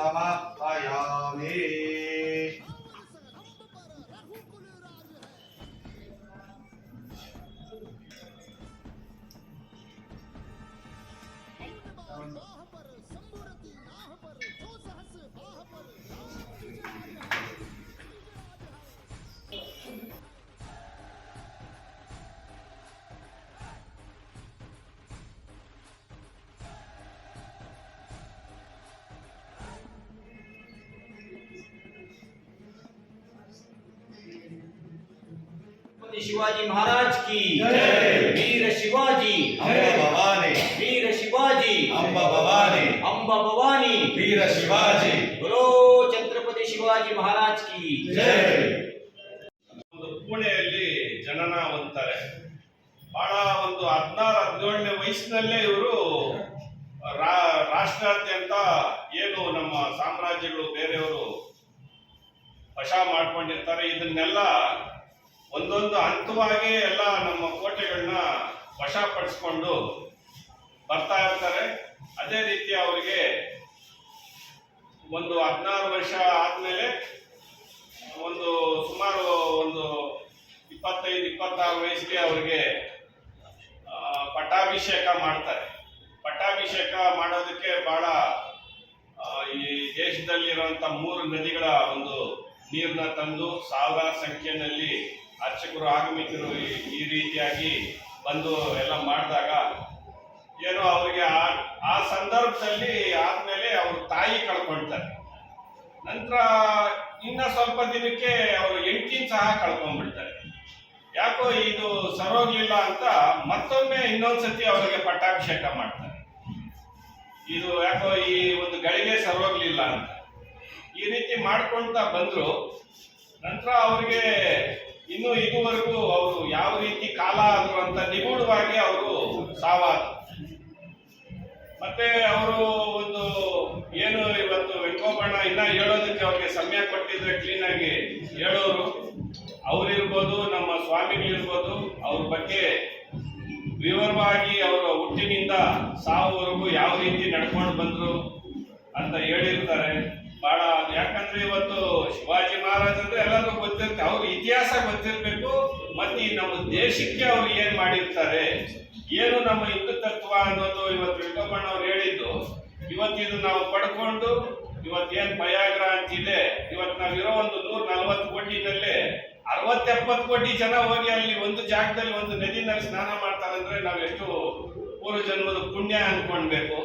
समर्पयामि ಶಿವಾಜಿ ಮಹಾರಾಜ್ ಕಿ ವೀರ ಶಿವಾಜಿ. ಭವಾನಿ. ವೀರ ಶಿವಾಜಿ. ಅಂಬ ಭವಾನಿ. ಅಂಬ ಭವಾನಿ. ವೀರ ಶಿವಾಜಿ. ಬಲೋ ಛತ್ರಪತಿ ಶಿವಾಜಿ ಮಹಾರಾಜ್ ಕಿ ಪುಣೆಯಲ್ಲಿ ಜನನ ಅಂತಾರೆ. ಬಹಳ ಒಂದು ಹದಿನಾರು ಹದಿನೇಳನೇ ವಯಸ್ಸಿನಲ್ಲೇ ಇವರು ರಾಷ್ಟ್ರಾದ್ಯಂತ ಏನು ನಮ್ಮ ಸಾಮ್ರಾಜ್ಯಗಳು ಬೇರೆಯವರು ವಶ ಮಾಡ್ಕೊಂಡಿರ್ತಾರೆ. ಇದನ್ನೆಲ್ಲ ಹಂತವಾಗಿ ಎಲ್ಲ ನಮ್ಮ ಕೋಟೆಗಳನ್ನ ವಶಪಡಿಸ್ಕೊಂಡು ಬರ್ತಾ ಇರ್ತಾರೆ. ಅದೇ ರೀತಿ ಅವರಿಗೆ ಒಂದು ಹದಿನಾರು ವರ್ಷ ಆದಮೇಲೆ ಒಂದು ಸುಮಾರು ಒಂದು ಇಪ್ಪತ್ತೈದು, ಇಪ್ಪತ್ತಾರು ವಯಸ್ಸಿಗೆ ಅವರಿಗೆ ಪಟ್ಟಾಭಿಷೇಕ ಮಾಡ್ತಾರೆ. ಪಟ್ಟಾಭಿಷೇಕ ಮಾಡೋದಕ್ಕೆ ಬಹಳ ಈ ದೇಶದಲ್ಲಿರುವಂಥ ಮೂರು ನದಿಗಳ ಒಂದು ನೀರನ್ನ ತಂದು ಸಾವಿರಾರು ಸಂಖ್ಯೆಯಲ್ಲಿ ಅರ್ಚಕರು ಆಗಮಿಕರು ಈ- ರೀತಿಯಾಗಿ ಬಂದು ಎಲ್ಲ ಮಾಡಿದಾಗ ಏನೋ ಅವರಿಗೆ ಆ ಆ ಸಂದರ್ಭದಲ್ಲಿ ಆದಮೇಲೆ ಅವ್ರ ತಾಯಿ ಕಳ್ಕೊಳ್ತಾರೆ ನಂತರ ಇನ್ನ ಸ್ವಲ್ಪ ದಿನಕ್ಕೆ ಅವರು ಎಂಟಿನ ಸಹ ಕಳ್ಕೊಂಡ್ಬಿಡ್ತಾರೆ. ಯಾಕೋ ಇದು ಸರೋಗ್ಲಿಲ್ಲ ಅಂತ ಮತ್ತೊಮ್ಮೆ ಇನ್ನೊಂದ್ಸತಿ ಅವರಿಗೆ ಪಟ್ಟಾಭಿಷೇಕ ಮಾಡ್ತಾರೆ. ಇದು ಯಾಕೋ ಈ ಒಂದು ಗಳಿಗೆ ಸರೋಗ್ಲಿಲ್ಲ ಅಂತ. ಈ ರೀತಿ ಮಾಡ್ಕೊಳ್ತಾ ಬಂದ್ರು. ನಂತರ ಅವ್ರಿಗೆ ಇನ್ನು ಇದುವರೆಗೂ ಅವರು ಯಾವ ರೀತಿ ಕಾಲ ಆದ್ರು ಅಂತ ನಿಗೂಢವಾಗಿ ಅವರು ಸಾವಾದ್ರು ಮತ್ತೆ ಅವರು ಒಂದು ಏನು ಇವತ್ತು ವೆಂಕೋಬಣ್ಣ ಇನ್ನ ಹೇಳೋದಕ್ಕೆ ಅವ್ರಿಗೆ ಸಮಯ ಕೊಟ್ಟಿದ್ರೆ ಕ್ಲೀನ್ ಆಗಿ ಹೇಳೋರು. ಅವ್ರಿರ್ಬೋದು, ನಮ್ಮ ಸ್ವಾಮಿಗಳಿರ್ಬೋದು, ಅವ್ರ ಬಗ್ಗೆ ವಿವರವಾಗಿ ಅವರ ಹುಟ್ಟಿನಿಂದ ಸಾವುವರೆಗೂ ಯಾವ ರೀತಿ ನಡ್ಕೊಂಡು ಬಂದ್ರು ಅಂತ ಹೇಳಿರ್ತಾರೆ. ಬಹಳ ಯಾಕಂದ್ರೆ ಇವತ್ತು ಶಿವಾಜಿ ಮಹಾರಾಜ್ ಅಂದ್ರೆ ಎಲ್ಲರಿಗೂ ಗೊತ್ತಿರುತ್ತೆ ಅವ್ರ ಇತಿಹಾಸ ಗೊತ್ತಿರ್ಬೇಕು ಮತ್ತೆ ನಮ್ಮ ದೇಶಕ್ಕೆ ಅವ್ರು ಏನು ಮಾಡಿರ್ತಾರೆ, ಏನು ನಮ್ಮ ಹಿಂದೂ ತತ್ವ ಅನ್ನೋದು ಇವತ್ತು ವೆಂಕಮ್ಮಣ್ಣ ಅವ್ರು ಹೇಳಿದ್ದು ಇವತ್ತಿದು ನಾವು ಪಡ್ಕೊಂಡು ಇವತ್ತೇನ್ ಭಯಾಗ್ರ ಅಂತಿದೆ, ಇವತ್ತು ನಾವಿರೋ ಒಂದು ನೂರ ನಲ್ವತ್ತು ಕೋಟಿನಲ್ಲೇ ಅರವತ್ತೆಪ್ಪತ್ತು ಕೋಟಿ ಜನ ಹೋಗಿ ಅಲ್ಲಿ ಒಂದು ಜಾಗದಲ್ಲಿ ಒಂದು ನದಿನಲ್ಲಿ ಸ್ನಾನ ಮಾಡ್ತಾರೆ ಅಂದ್ರೆ ನಾವು ಎಷ್ಟು ಪೂರ್ವ ಜನ್ಮದ ಪುಣ್ಯ ಅನ್ಕೊಳ್ಬೇಕು.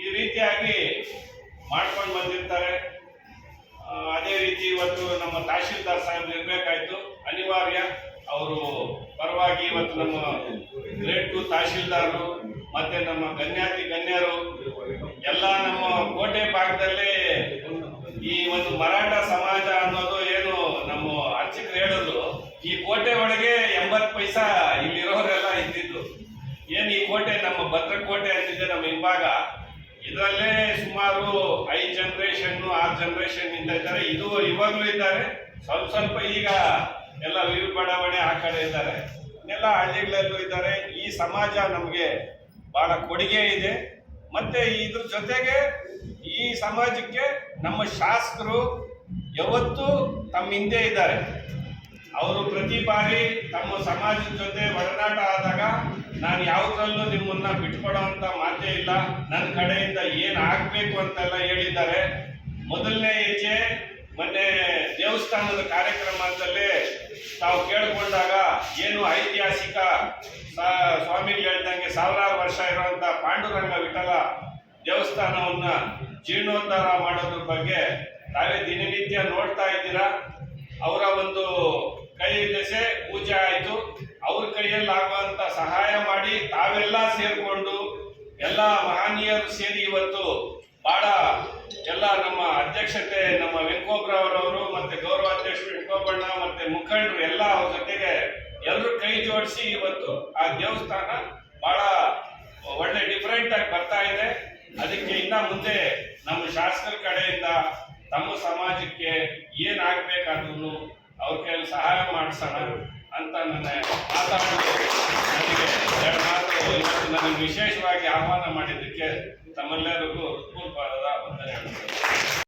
ಈ ರೀತಿಯಾಗಿ ಮಾಡ್ಕೊಂಡು ಬಂದಿರ್ತಾರೆ. ಅದೇ ರೀತಿ ಇವತ್ತು ನಮ್ಮ ತಹಶೀಲ್ದಾರ್ ಸಾಹೇಬ್ ಇರಬೇಕಾಯ್ತು. ಅನಿವಾರ್ಯ, ಅವರು ಪರವಾಗಿ ಇವತ್ತು ನಮ್ಮ ಗ್ರೇಡ್ ಟು ತಹಶೀಲ್ದಾರರು, ಮತ್ತೆ ನಮ್ಮ ಗಣ್ಯಾತಿ ಗಣ್ಯರು, ಎಲ್ಲ ನಮ್ಮ ಕೋಟೆ ಭಾಗದಲ್ಲಿ ಈ ಒಂದು ಮರಾಠ ಸಮಾಜ ಅನ್ನೋದು ಏನು ನಮ್ಮ ಅರ್ಚಕರು ಹೇಳೋದು, ಈ ಕೋಟೆ ಒಳಗೆ ಎಂಬತ್ ಪೈಸಾ ಇಲ್ಲಿರೋರೆಲ್ಲ ಇದ್ದಿದ್ದು. ಏನು ಈ ಕೋಟೆ ನಮ್ಮ ಭದ್ರಕೋಟೆ ಅಂತಿದೆ ನಮ್ಮ ಹಿಂಭಾಗ? ಇದರಲ್ಲೇ ಸುಮಾರು ಐದು ಜನರೇಷನ್ ಆರು ಜನರೇಷನ್ ಇಂದ ಇದ್ದಾರೆ. ಇದು ಇವಾಗಲೂ ಇದ್ದಾರೆ. ಸ್ವಲ್ಪ ಸ್ವಲ್ಪ ಈಗ ಎಲ್ಲ ವಿವಿ ಬಡಾವಣೆ ಆ ಕಡೆ ಇದ್ದಾರೆ. ಎಲ್ಲ ಹಳ್ಳಿಗಳಲ್ಲೂ ಇದ್ದಾರೆ. ಈ ಸಮಾಜ ನಮಗೆ ಬಹಳ ಕೊಡುಗೆ ಇದೆ. ಮತ್ತೆ ಇದ್ರ ಜೊತೆಗೆ ಈ ಸಮಾಜಕ್ಕೆ ನಮ್ಮ ಶಾಸಕರು ಯಾವತ್ತೂ ತಮ್ಮ ಹಿಂದೆ ಇದ್ದಾರೆ. ಅವರು ಪ್ರತಿ ಬಾರಿ ತಮ್ಮ ಸಮಾಜದ ಜೊತೆ ಒಡನಾಟ ನಾನು ಯಾವುದ್ರಲ್ಲೂ ನಿಮ್ಮನ್ನ ಬಿಟ್ಕೊಡೋ ಅಂತ ಮಾತೇ ಇಲ್ಲ. ನನ್ನ ಕಡೆಯಿಂದ ಏನ್ ಆಗ್ಬೇಕು ಅಂತೆಲ್ಲ ಹೇಳಿದ್ದಾರೆ. ಮೊದಲನೇ ಹೆಜ್ಜೆ ಮೊನ್ನೆ ದೇವಸ್ಥಾನದ ಕಾರ್ಯಕ್ರಮದಲ್ಲಿ ತಾವು ಕೇಳಿಕೊಂಡಾಗ ಏನು ಐತಿಹಾಸಿಕ ಸ್ವಾಮಿಗಳು ಹೇಳ್ದಂಗೆ ಸಾವಿರಾರು ವರ್ಷ ಇರುವಂತ ಪಾಂಡುರಂಗ ವಿಠಲ ದೇವಸ್ಥಾನವನ್ನ ಜೀರ್ಣೋದ್ಧಾರ ಮಾಡೋದ್ರ ಬಗ್ಗೆ ತಾವೇ ದಿನನಿತ್ಯ ನೋಡ್ತಾ ಇದ್ದೀರಾ? ಅವರ ಒಂದು ಕೈ ದೆಸೆ ಪೂಜೆ ಆಯ್ತು. ಅವ್ರ ಕೈಯಲ್ಲಿ ಆಗುವಂತ ಸಹಾಯ ಮಾಡಿ ತಾವೆಲ್ಲ ಸೇರಿಕೊಂಡು ಎಲ್ಲ ಮಹನೀಯರು ಸೇರಿ ಇವತ್ತು ಬಹಳ ಎಲ್ಲ ನಮ್ಮ ಅಧ್ಯಕ್ಷತೆ, ನಮ್ಮ ವೆಂಕೋಬ್ರವರವರು ಮತ್ತೆ ಗೌರವಾಧ್ಯಕ್ಷ ವೆಂಕೋಬಣ್ಣ ಮತ್ತೆ ಮುಖಂಡರು ಎಲ್ಲ ಅವ್ರ ಜೊತೆಗೆ ಎಲ್ಲರೂ ಕೈ ಜೋಡಿಸಿ ಇವತ್ತು ಆ ದೇವಸ್ಥಾನ ಬಹಳ ಒಳ್ಳೆ ಡಿಫರೆಂಟ್ ಆಗಿ ಬರ್ತಾ ಇದೆ. ಅದಕ್ಕೆ ಇನ್ನ ಮುಂದೆ ನಮ್ಮ ಶಾಸಕರ ಕಡೆಯಿಂದ ತಮ್ಮ ಸಮಾಜಕ್ಕೆ ಏನ್ ಆಗ್ಬೇಕಾದ್ರೂ ಅವ್ರ ಕೈಯಲ್ಲಿ ಸಹಾಯ ಮಾಡಿಸೋಣ. ಅಂತ ನನ್ನ ಮಾತಾಡಿ ನನಗೆ ಎರಡು ವಿಶೇಷವಾಗಿ ಆಹ್ವಾನ ಮಾಡಿದ್ದಕ್ಕೆ ತಮ್ಮೆಲ್ಲರಿಗೂ ಹೃತ್ಪೂರ್ವಕವಾದ ವಂದನೆಗಳು.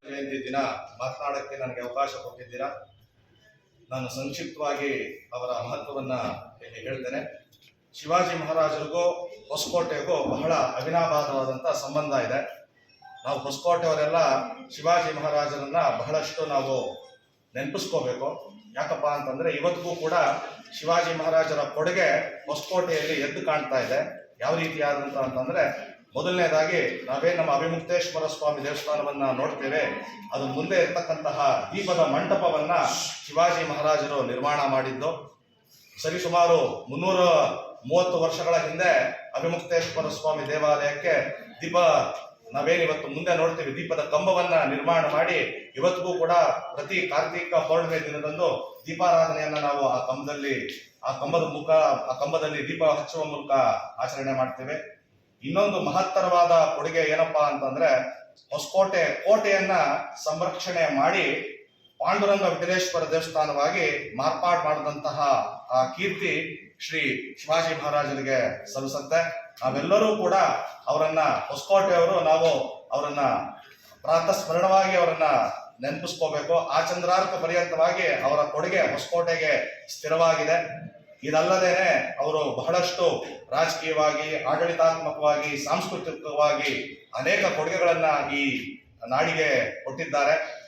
ಜಯಂತಿ ದಿನ ಮಾತನಾಡೋಕ್ಕೆ ನನಗೆ ಅವಕಾಶ ಕೊಟ್ಟಿದ್ದೀರಾ? ನಾನು ಸಂಕ್ಷಿಪ್ತವಾಗಿ ಅವರ ಮಹತ್ವವನ್ನು ಇಲ್ಲಿ ಹೇಳ್ತೇನೆ. ಶಿವಾಜಿ ಮಹಾರಾಜರಿಗೂ ಹೊಸಕೋಟೆಗೂ ಬಹಳ ಅವಿನಾಭಾದವಾದಂಥ ಸಂಬಂಧ ಇದೆ. ನಾವು ಹೊಸಕೋಟೆಯವರೆಲ್ಲ ಶಿವಾಜಿ ಮಹಾರಾಜರನ್ನ ಬಹಳಷ್ಟು ನಾವು ನೆನಪಿಸ್ಕೋಬೇಕು. ಯಾಕಪ್ಪ ಅಂತಂದ್ರೆ ಇವತ್ತಿಗೂ ಕೂಡ ಶಿವಾಜಿ ಮಹಾರಾಜರ ಕೊಡುಗೆ ಹೊಸಕೋಟೆಯಲ್ಲಿ ಎದ್ದು ಕಾಣ್ತಾ ಇದೆ. ಯಾವ ರೀತಿಯಾದಂತ ಅಂತಂದ್ರೆ ಮೊದಲನೇದಾಗಿ ನಾವೇ ನಮ್ಮ ಅಭಿಮುಕ್ತೇಶ್ವರ ಸ್ವಾಮಿ ದೇವಸ್ಥಾನವನ್ನು ನೋಡ್ತೇವೆ. ಅದು ಮುಂದೆ ಇರ್ತಕ್ಕಂತಹ ದೀಪದ ಮಂಟಪವನ್ನ ಶಿವಾಜಿ ಮಹಾರಾಜರು ನಿರ್ಮಾಣ ಮಾಡಿದ್ದು. ಸರಿಸುಮಾರು ಮುನ್ನೂರ ಮೂವತ್ತು ವರ್ಷಗಳ ಹಿಂದೆ ಅಭಿಮುಕ್ತೇಶ್ವರ ಸ್ವಾಮಿ ದೇವಾಲಯಕ್ಕೆ ದೀಪ ನಾವೇನಿವತ್ತು ಮುಂದೆ ನೋಡ್ತೀವಿ ದೀಪದ ಕಂಬವನ್ನ ನಿರ್ಮಾಣ ಮಾಡಿ, ಇವತ್ತಿಗೂ ಕೂಡ ಪ್ರತಿ ಕಾರ್ತಿಕ ಪೌರ್ಣಿಮೆ ದಿನದಂದು ದೀಪಾರಾಧನೆಯನ್ನ ನಾವು ಆ ಕಂಬದಲ್ಲಿ, ಆ ಕಂಬದ ಮುಖ, ಆ ಕಂಬದಲ್ಲಿ ದೀಪ ಹಚ್ಚುವ ಮೂಲಕ ಆಚರಣೆ ಮಾಡ್ತೇವೆ. ಇನ್ನೊಂದು ಮಹತ್ತರವಾದ ಕೊಡುಗೆ ಏನಪ್ಪಾ ಅಂತಂದ್ರೆ, ಹೊಸಕೋಟೆ ಕೋಟೆಯನ್ನ ಸಂರಕ್ಷಣೆ ಮಾಡಿ ಪಾಂಡುರಂಗ ವಿಠಲೇಶ್ವರ ದೇವಸ್ಥಾನವಾಗಿ ಮಾರ್ಪಾಡು ಮಾಡಿದಂತಹ ಆ ಕೀರ್ತಿ ಶ್ರೀ ಶಿವಾಜಿ ಮಹಾರಾಜರಿಗೆ ಸಲ್ಲಿಸುತ್ತೆ. ನಾವೆಲ್ಲರೂ ಕೂಡ ಅವರನ್ನ ಹೊಸಕೋಟೆಯವರು ನಾವು ಅವರನ್ನ ಪ್ರಾತಸ್ಮರಣವಾಗಿ ಅವರನ್ನ ನೆನಪಿಸ್ಕೋಬೇಕು. ಆ ಚಂದ್ರಾರ್ಕ ಪರ್ಯಂತವಾಗಿ ಅವರ ಕೊಡುಗೆ ಹೊಸಕೋಟೆಗೆ ಸ್ಥಿರವಾಗಿದೆ. ಇದಲ್ಲದೇನೆ ಅವರು ಬಹಳಷ್ಟು ರಾಜಕೀಯವಾಗಿ, ಆಡಳಿತಾತ್ಮಕವಾಗಿ, ಸಾಂಸ್ಕೃತಿಕವಾಗಿ ಅನೇಕ ಕೊಡುಗೆಗಳನ್ನ ಈ ನಾಡಿಗೆ ಕೊಟ್ಟಿದ್ದಾರೆ.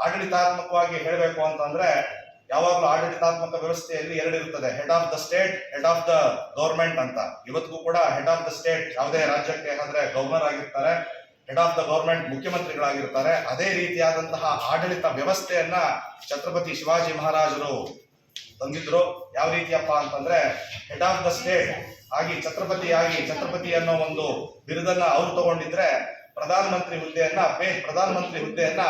ಆಡಳಿತಾತ್ಮಕವಾಗಿ ಹೇಳಬೇಕು ಅಂತಂದ್ರೆ ಯಾವಾಗಲೂ ಆಡಳಿತಾತ್ಮಕ ವ್ಯವಸ್ಥೆಯಲ್ಲಿ ಎರಡು ಇರುತ್ತದೆ head of the state head of the government ಅಂತ. ಇವತ್ತಿಗೂ ಕೂಡ ಹೆಡ್ ಆಫ್ ದ ಸ್ಟೇಟ್ ಯಾವುದೇ ರಾಜ್ಯಕ್ಕೆ ಅಂದ್ರೆ ಗವರ್ನರ್ ಆಗಿರ್ತಾರೆ ಹೆಡ್ ಆಫ್ ದ ಗೌರ್ಮೆಂಟ್ ಮುಖ್ಯಮಂತ್ರಿಗಳಾಗಿರ್ತಾರೆ, ಅದೇ ರೀತಿಯಾದಂತಹ ಆಡಳಿತ ವ್ಯವಸ್ಥೆಯನ್ನ ಛತ್ರಪತಿ ಶಿವಾಜಿ ಮಹಾರಾಜರು ತಂದಿದ್ರು. ಯಾವ ರೀತಿಯಪ್ಪ ಅಂತಂದ್ರೆ ಹೆಡ್ ಆಫ್ ದ ಸ್ಟೇಟ್ ಆಗಿ ಛತ್ರಪತಿ ಆಗಿ ಛತ್ರಪತಿ ಅನ್ನೋ ಒಂದು ಬಿರುದನ್ನ ಅವ್ರು ತಗೊಂಡಿದ್ರೆ ಪ್ರಧಾನಮಂತ್ರಿ ಹುದ್ದೆಯನ್ನ ಪ್ರಧಾನಮಂತ್ರಿ ಹುದ್ದೆಯನ್ನ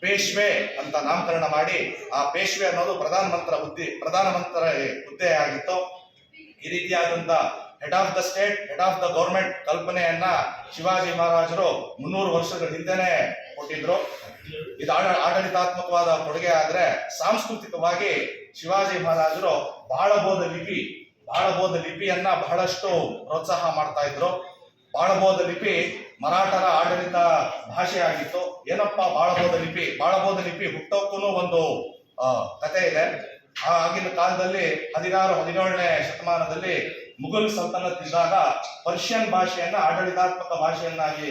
ಪೇಶ್ವೆ ಅಂತ ನಾಮಕರಣ ಮಾಡಿ ಆ ಪೇಶ್ವೆ ಅನ್ನೋದು ಪ್ರಧಾನ ಮಂತ್ರ ಹುದ್ದೆ ಪ್ರಧಾನಮಂತ್ರಿ ಹುದ್ದೆ ಆಗಿತ್ತು. ಈ ರೀತಿಯಾದಂತ head of the state head of the government ಕಲ್ಪನೆಯನ್ನ Shivaji ಮಹಾರಾಜರು ಮುನ್ನೂರು ವರ್ಷಗಳ ಹಿಂದೆನೆ ಕೊಟ್ಟಿದ್ರು. ಇದು ಆಡ, ಆಡಳಿತಾತ್ಮಕವಾದ ಕೊಡುಗೆ ಆದ್ರೆ ಸಾಂಸ್ಕೃತಿಕವಾಗಿ ಶಿವಾಜಿ ಮಹಾರಾಜರು ಬಾಳಬೋಧ ಲಿಪಿ, ಬಾಳಬೋಧ ಲಿಪಿಯನ್ನ ಬಹಳಷ್ಟು ಪ್ರೋತ್ಸಾಹ ಮಾಡ್ತಾ ಇದ್ರು. ಬಾಳಬೋಧ ಲಿಪಿ ಮರಾಠರ ಆಡಳಿತ ಭಾಷೆ ಆಗಿತ್ತು ಏನಪ್ಪ ಬಾಳಬೋಧ ಲಿಪಿ ಬಾಳಬೋಧ ಲಿಪಿ ಹುಟ್ಟೋಕ್ಕೂ ಒಂದು ಕತೆ ಇದೆ. ಆ ಆಗಿನ ಕಾಲದಲ್ಲಿ ಹದಿನಾರು, ಹದಿನೇಳನೇ ಶತಮಾನದಲ್ಲಿ ಮುಘಲ್ ಸಲ್ತನತ್ ಇದ್ದಾಗ ಪರ್ಷಿಯನ್ ಭಾಷೆಯನ್ನ ಆಡಳಿತಾತ್ಮಕ ಭಾಷೆಯನ್ನಾಗಿ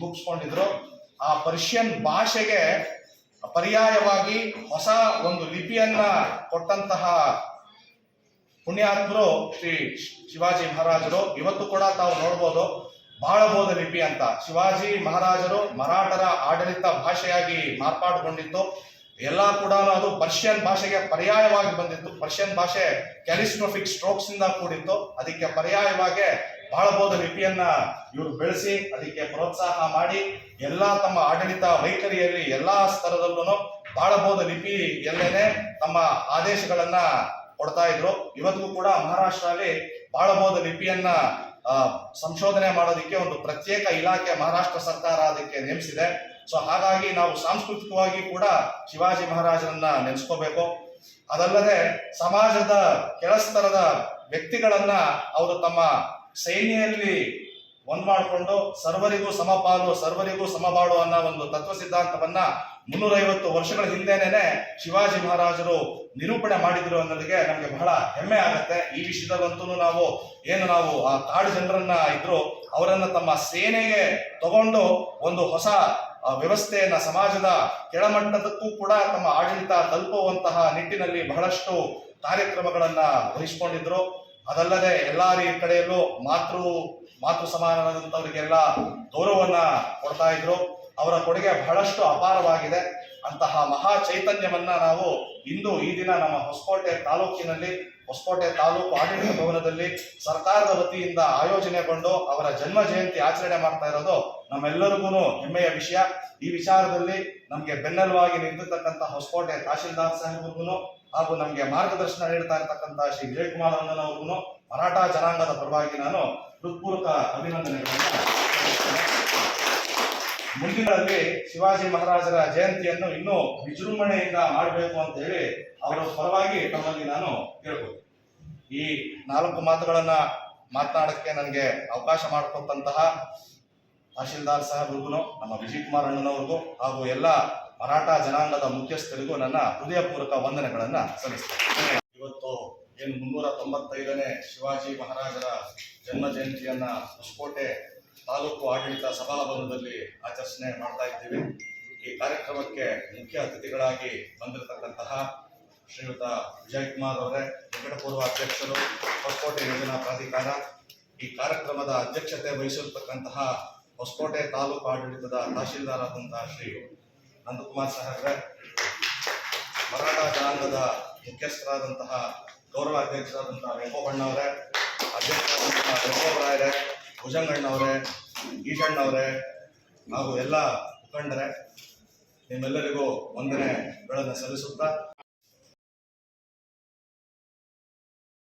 ರೂಪಿಸ್ಕೊಂಡಿದ್ರು. ಆ ಪರ್ಷಿಯನ್ ಭಾಷೆಗೆ ಪರ್ಯಾಯವಾಗಿ ಹೊಸ ಒಂದು ಲಿಪಿಯನ್ನ ಕೊಟ್ಟಂತಹ ಪುಣ್ಯಾತ್ಮರು ಶ್ರೀ ಶಿವಾಜಿ ಮಹಾರಾಜರು. ಇವತ್ತು ಕೂಡ ತಾವು ನೋಡ್ಬೋದು. ಬಾಳಬೋಧ ಲಿಪಿ ಅಂತ ಶಿವಾಜಿ ಮಹಾರಾಜರು ಮರಾಠರ ಆಡಳಿತ ಭಾಷೆಯಾಗಿ ಮಾರ್ಪಾಡುಗೊಂಡಿತ್ತು. ಎಲ್ಲ ಕೂಡ ಅದು ಪರ್ಷಿಯನ್ ಭಾಷೆಗೆ ಪರ್ಯಾಯವಾಗಿ ಬಂದಿತ್ತು. ಪರ್ಷಿಯನ್ ಭಾಷೆ ಕ್ಯಾಲಿಸ್ಟ್ರೋಫಿಕ್ ಸ್ಟ್ರೋಕ್ಸ್ ಇಂದ ಕೂಡಿತ್ತು. ಅದಕ್ಕೆ ಪರ್ಯಾಯವಾಗಿ ಬಾಳಬೋಧ ಲಿಪಿಯನ್ನ ಇವರು ಬೆಳೆಸಿ, ಅದಕ್ಕೆ ಪ್ರೋತ್ಸಾಹ ಮಾಡಿ, ಎಲ್ಲಾ ತಮ್ಮ ಆಡಳಿತ ವೈಖರಿಯಲ್ಲಿ ಎಲ್ಲಾ ಸ್ತರದಲ್ಲೂ ಬಾಳಬೋಧ ಲಿಪಿ ಎಲ್ಲೇನೆ ತಮ್ಮ ಆದೇಶಗಳನ್ನ ಕೊಡ್ತಾ ಇದ್ರು. ಇವತ್ತಿಗೂ ಕೂಡ ಮಹಾರಾಷ್ಟ್ರಲ್ಲಿ ಬಾಳಬೋಧ ಲಿಪಿಯನ್ನ ಸಂಶೋಧನೆ ಮಾಡೋದಕ್ಕೆ ಒಂದು ಪ್ರತ್ಯೇಕ ಇಲಾಖೆ ಮಹಾರಾಷ್ಟ್ರ ಸರ್ಕಾರ ಅದಕ್ಕೆ ನೇಮಿಸಿದೆ. ಸೊ ಹಾಗಾಗಿ ನಾವು ಸಾಂಸ್ಕೃತಿಕವಾಗಿ ಕೂಡ ಶಿವಾಜಿ ಮಹಾರಾಜರನ್ನ ನೆನೆಸ್ಕೋಬೇಕು. ಅದಲ್ಲದೆ ಸಮಾಜದ ಕೆಳಸ್ತರದ ವ್ಯಕ್ತಿಗಳನ್ನ ಅವರು ತಮ್ಮ ಸೈನ್ಯದಲ್ಲಿ ಒಂದ್ ಮಾಡಿಕೊಂಡು ಸರ್ವರಿಗೂ ಸಮಪಾಲು, ಸರ್ವರಿಗೂ ಸಮಬಾಳು ಅನ್ನೋ ಒಂದು ತತ್ವ ಸಿದ್ಧಾಂತವನ್ನ ಮುನ್ನೂರೈವತ್ತು ವರ್ಷಗಳ ಹಿಂದೆನೇನೆ ಶಿವಾಜಿ ಮಹಾರಾಜರು ನಿರೂಪಣೆ ಮಾಡಿದ್ರು ಅನ್ನೋದಕ್ಕೆ ನಮಗೆ ಬಹಳ ಹೆಮ್ಮೆ ಆಗುತ್ತೆ. ಈ ವಿಷಯದಲ್ಲಂತೂ ನಾವು ಏನು ನಾವು ಆ ಕಾಡು ಜನರನ್ನ ಇದ್ರು ಅವರನ್ನ ತಮ್ಮ ಸೇನೆಗೆ ತಗೊಂಡು ಒಂದು ಹೊಸ ವ್ಯವಸ್ಥೆಯನ್ನ ಸಮಾಜದ ಕೆಳಮಟ್ಟದಕ್ಕೂ ಕೂಡ ತಮ್ಮ ಆಡಳಿತ ತಲುಪುವಂತಹ ನಿಟ್ಟಿನಲ್ಲಿ ಬಹಳಷ್ಟು ಕಾರ್ಯಕ್ರಮಗಳನ್ನ ವಹಿಸಿಕೊಂಡಿದ್ರು. ಅದಲ್ಲದೆ ಎಲ್ಲಾ ರೀ ಕಡೆಯಲ್ಲೂ ಮಾತೃ ಮಾತೃ ಸಮಾನವಾದಂಥವರಿಗೆಲ್ಲ ಗೌರವವನ್ನ ಕೊಡ್ತಾ ಇದ್ರು. ಅವರ ಕೊಡುಗೆ ಬಹಳಷ್ಟು ಅಪಾರವಾಗಿದೆ ಅಂತಹ ಮಹಾ ಚೈತನ್ಯವನ್ನ ನಾವು ಇಂದು ಈ ದಿನ ನಮ್ಮ ಹೊಸಕೋಟೆ ತಾಲೂಕಿನಲ್ಲಿ, ಹೊಸಕೋಟೆ ತಾಲೂಕು ಆಡಳಿತ ಭವನದಲ್ಲಿ ಸರ್ಕಾರದ ವತಿಯಿಂದ ಆಯೋಜನೆಗೊಂಡು ಅವರ ಜನ್ಮ ಜಯಂತಿ ಆಚರಣೆ ಮಾಡ್ತಾ ಇರೋದು ನಮ್ಮೆಲ್ಲರಿಗೂ ಹೆಮ್ಮೆಯ ವಿಷಯ ಈ ವಿಚಾರದಲ್ಲಿ ನಮಗೆ ಬೆನ್ನೆಲುವಾಗಿ ನಿಂತಿರ್ತಕ್ಕಂಥ ಹೊಸಕೋಟೆ ತಹಶೀಲ್ದಾರ್ ಸಾಹೇಬ್ರಿಗೂ ಹಾಗೂ ನಮಗೆ ಮಾರ್ಗದರ್ಶನ ನೀಡ್ತಾ ಇರತಕ್ಕಂಥ ಶ್ರೀ ವಿಜಯಕುಮಾರ್ ಅಣ್ಣನವ್ರಿಗೂ ಮರಾಠ ಜನಾಂಗದ ಪರವಾಗಿ ನಾನು ಹೃತ್ಪೂರ್ವಕ ಅಭಿನಂದನೆಗಳನ್ನು. ಮುಂದಿನಲ್ಲಿ ಶಿವಾಜಿ ಮಹಾರಾಜರ ಜಯಂತಿಯನ್ನು ಇನ್ನೂ ವಿಜೃಂಭಣೆಯಿಂದ ಮಾಡಬೇಕು ಅಂತ ಹೇಳಿ ಅವರ ಪರವಾಗಿ ತಮ್ಮಲ್ಲಿ ನಾನು ಕೇಳ್ಬೋದು ಈ ನಾಲ್ಕು ಮಾತುಗಳನ್ನ ಮಾತನಾಡಕ್ಕೆ ನನಗೆ ಅವಕಾಶ ಮಾಡಿಕೊಟ್ಟಂತಹ ತಹಶೀಲ್ದಾರ್ ಸಾಹೇಬ್ರಿಗೂ ನಮ್ಮ ವಿಜಯ್ ಕುಮಾರ್ ಅಣ್ಣನವ್ರಿಗೂ ಹಾಗೂ ಎಲ್ಲ ಮರಾಠ ಜನಾಂಗದ ಮುಖ್ಯಸ್ಥರಿಗೂ ನನ್ನ ಹೃದಯಪೂರ್ವಕ ವಂದನೆಗಳನ್ನ ಸಲ್ಲಿಸ್ತೇನೆ. ಇವತ್ತು ಏನು ಮುನ್ನೂರ ತೊಂಬತ್ತೈದನೇ ಶಿವಾಜಿ ಮಹಾರಾಜರ ಜನ್ಮ ಜಯಂತಿಯನ್ನ ಹೊಸಕೋಟೆ ತಾಲೂಕು ಆಡಳಿತ ಸಭಾಭವನದಲ್ಲಿ ಆಚರಣೆ ಮಾಡ್ತಾ ಇದ್ದೇವೆ. ಈ ಕಾರ್ಯಕ್ರಮಕ್ಕೆ ಮುಖ್ಯ ಅತಿಥಿಗಳಾಗಿ ಬಂದಿರತಕ್ಕಂತಹ ಶ್ರೀಯುತ ವಿಜಯ್ ಕುಮಾರ್ ಅವರೇ ನಿಕಟಪೂರ್ವ ಅಧ್ಯಕ್ಷರು, ಹೊಸಕೋಟೆ ಯೋಜನಾ ಪ್ರಾಧಿಕಾರ, ಈ ಕಾರ್ಯಕ್ರಮದ ಅಧ್ಯಕ್ಷತೆ ವಹಿಸಿರ್ತಕ್ಕಂತಹ ಹೊಸಕೋಟೆ ತಾಲೂಕು ಆಡಳಿತದ ತಹಶೀಲ್ದಾರ್ ಆದಂತಹ ಶ್ರೀ ನಂದಕುಮಾರ್ ಸಾಹೇಬ್ರೆ ಮರಾಠ ಜನಾಂಗದ ಮುಖ್ಯಸ್ಥರಾದಂತಹ ಗೌರವ ಅಧ್ಯಕ್ಷರಾದಂತಹ ವೆಂಕೋಬಣ್ಣವರೇ ಅಧ್ಯಕ್ಷರಾದಂತಹ ವೆಂಕೋಬರಾಯರೇ ಭುಜಂಗಣ್ಣವರೇ ಈಶಣ್ಣವರೇ ಹಾಗೂ ಎಲ್ಲ ಮುಖಂಡರೇ ನಿಮ್ಮೆಲ್ಲರಿಗೂ ವಂದನೆಗಳನ್ನು ಸಲ್ಲಿಸುತ್ತಾ